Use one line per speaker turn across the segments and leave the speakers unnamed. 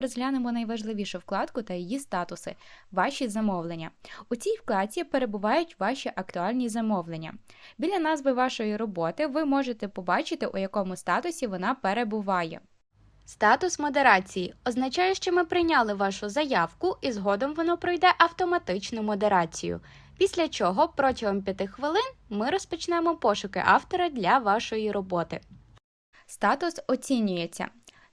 Розглянемо найважливішу вкладку та її статуси Ваші замовлення. У цій вкладці перебувають ваші актуальні замовлення. Біля назви вашої роботи ви можете побачити, у якому статусі вона перебуває. Статус модерації означає, що ми прийняли вашу заявку і згодом воно пройде автоматичну модерацію. Після чого протягом 5 хвилин ми розпочнемо пошуки автора для вашої роботи. Статус оцінюється.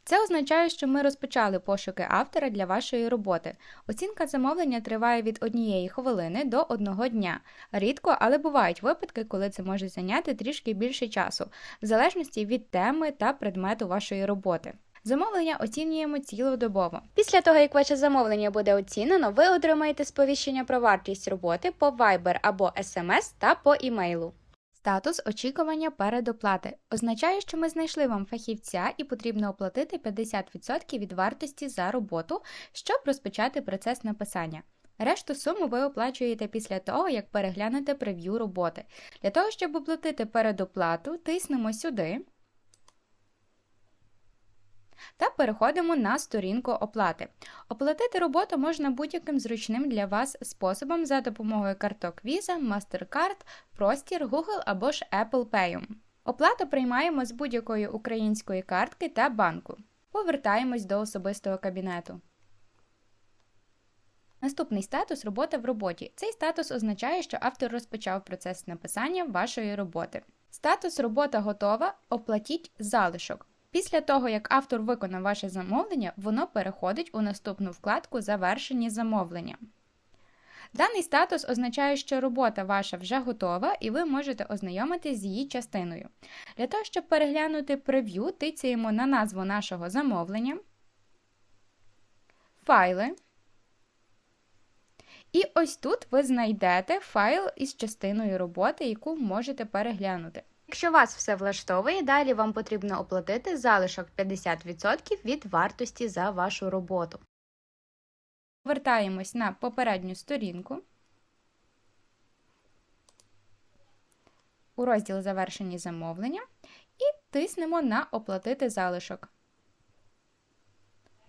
Це означає, що ми розпочали пошуки автора для вашої роботи. Оцінка замовлення триває від однієї хвилини до одного дня. Рідко, але бувають випадки, коли це може зайняти трішки більше часу, в залежності від теми та предмету вашої роботи. Замовлення оцінюємо цілодобово. Після того, як ваше замовлення буде оцінено, ви отримаєте сповіщення про вартість роботи по Viber або SMS та по імейлу. Статус очікування передоплати означає, що ми знайшли вам фахівця і потрібно оплатити 50% від вартості за роботу, щоб розпочати процес написання. Решту суму ви оплачуєте після того, як переглянете прев'ю роботи. Для того, щоб оплатити передоплату, тиснемо сюди та переходимо на сторінку оплати. Оплатити роботу можна будь-яким зручним для вас способом за допомогою карток Visa, MasterCard, Простір, Google або ж Apple Pay. Оплату приймаємо з будь-якої української картки та банку. Повертаємось до особистого кабінету. Наступний статус робота в роботі. Цей статус означає, що автор розпочав процес написання вашої роботи. Статус робота готова. Оплатіть залишок. Після того, як автор виконав ваше замовлення, воно переходить у наступну вкладку Завершені замовлення. Даний статус означає, що робота ваша вже готова і ви можете ознайомитись з її частиною. Для того, щоб переглянути прев'ю, тицяємо на назву нашого замовлення, файли. І ось тут ви знайдете файл із частиною роботи, яку можете переглянути. Якщо вас все влаштовує, далі вам потрібно оплатити залишок 50% від вартості за вашу роботу. Вертаємось на попередню сторінку. У розділ Завершені замовлення і тиснемо на Оплатити залишок.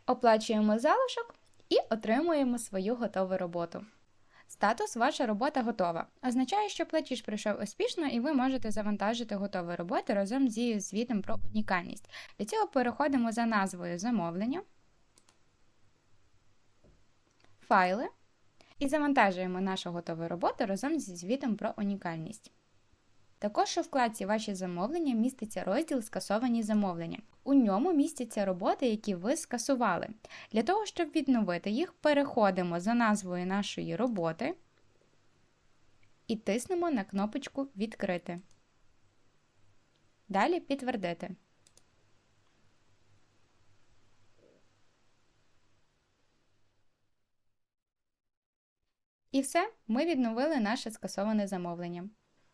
Оплачуємо залишок і отримуємо свою готову роботу. Статус Ваша робота готова. Означає, що платіж пройшов успішно і ви можете завантажити готову роботу разом зі звітом про унікальність. Для цього переходимо за назвою замовлення, файли і завантажуємо нашу готову роботу разом зі звітом про унікальність. Також у вкладці Ваші замовлення міститься розділ Скасовані замовлення. У ньому містяться роботи, які ви скасували. Для того, щоб відновити їх, переходимо за назвою нашої роботи і тиснемо на кнопочку Відкрити. Далі підтвердити. І все, ми відновили наше скасоване замовлення.